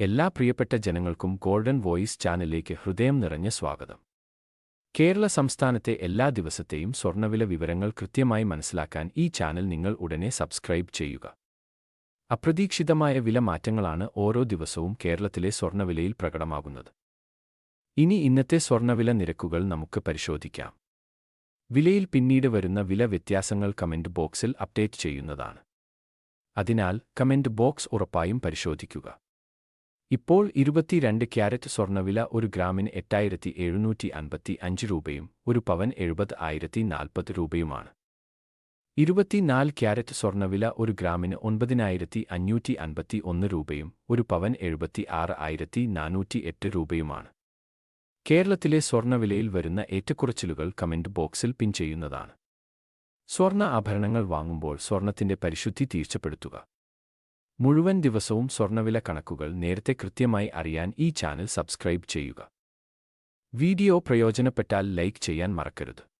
എല്ലാ പ്രിയപ്പെട്ട ജനങ്ങൾക്കും ഗോൾഡൻ വോയിസ് ചാനലിലേക്ക് ഹൃദയം നിറഞ്ഞ സ്വാഗതം. കേരള സംസ്ഥാനത്തെ എല്ലാ ദിവസത്തെയും സ്വർണവില വിവരങ്ങൾ കൃത്യമായി മനസ്സിലാക്കാൻ ഈ ചാനൽ നിങ്ങൾ ഉടനെ സബ്സ്ക്രൈബ് ചെയ്യുക. അപ്രതീക്ഷിതമായ വില മാറ്റങ്ങളാണ് ഓരോ ദിവസവും കേരളത്തിലെ സ്വർണവിലയിൽ പ്രകടമാകുന്നത്. ഇനി ഇന്നത്തെ സ്വർണവില നിരക്കുകൾ നമുക്ക് പരിശോധിക്കാം. വിലയിൽ പിന്നീട് വരുന്ന വില വ്യത്യാസങ്ങൾ കമന്റ് ബോക്സിൽ അപ്ഡേറ്റ് ചെയ്യുന്നതാണ്. അതിനാൽ കമന്റ് ബോക്സ് ഉറപ്പായും പരിശോധിക്കുക. ഇപ്പോൾ ഇരുപത്തിരണ്ട് ക്യാരറ്റ് സ്വർണവില ഒരു ഗ്രാമിന് എട്ടായിരത്തി എഴുന്നൂറ്റി അൻപത്തി അഞ്ച് രൂപയും ഒരു പവൻ എഴുപത് ആയിരത്തി നാൽപ്പത് രൂപയുമാണ്. ഇരുപത്തിനാല് ക്യാരറ്റ് സ്വർണവില ഒരു ഗ്രാമിന് ഒൻപതിനായിരത്തി അഞ്ഞൂറ്റി അൻപത്തി ഒന്ന് രൂപയും ഒരു പവൻ എഴുപത്തി ആറ് ആയിരത്തി നാനൂറ്റി എട്ട് രൂപയുമാണ്. കേരളത്തിലെ സ്വർണവിലയിൽ വരുന്ന ഏറ്റക്കുറച്ചിലുകൾ കമന്റ് ബോക്സിൽ പിൻ ചെയ്യുന്നതാണ്. സ്വർണ ആഭരണങ്ങൾ വാങ്ങുമ്പോൾ സ്വർണത്തിന്റെ പരിശുദ്ധി തീർച്ചപ്പെടുത്തുക. മുഴുവൻ ദിവസവും സ്വർണവില കണക്കുകൾ നേരത്തെ കൃത്യമായി അറിയാൻ ഈ ചാനൽ സബ്സ്ക്രൈബ് ചെയ്യുക. വീഡിയോ പ്രയോജനപ്പെട്ടാൽ ലൈക്ക് ചെയ്യാൻ മറക്കരുത്.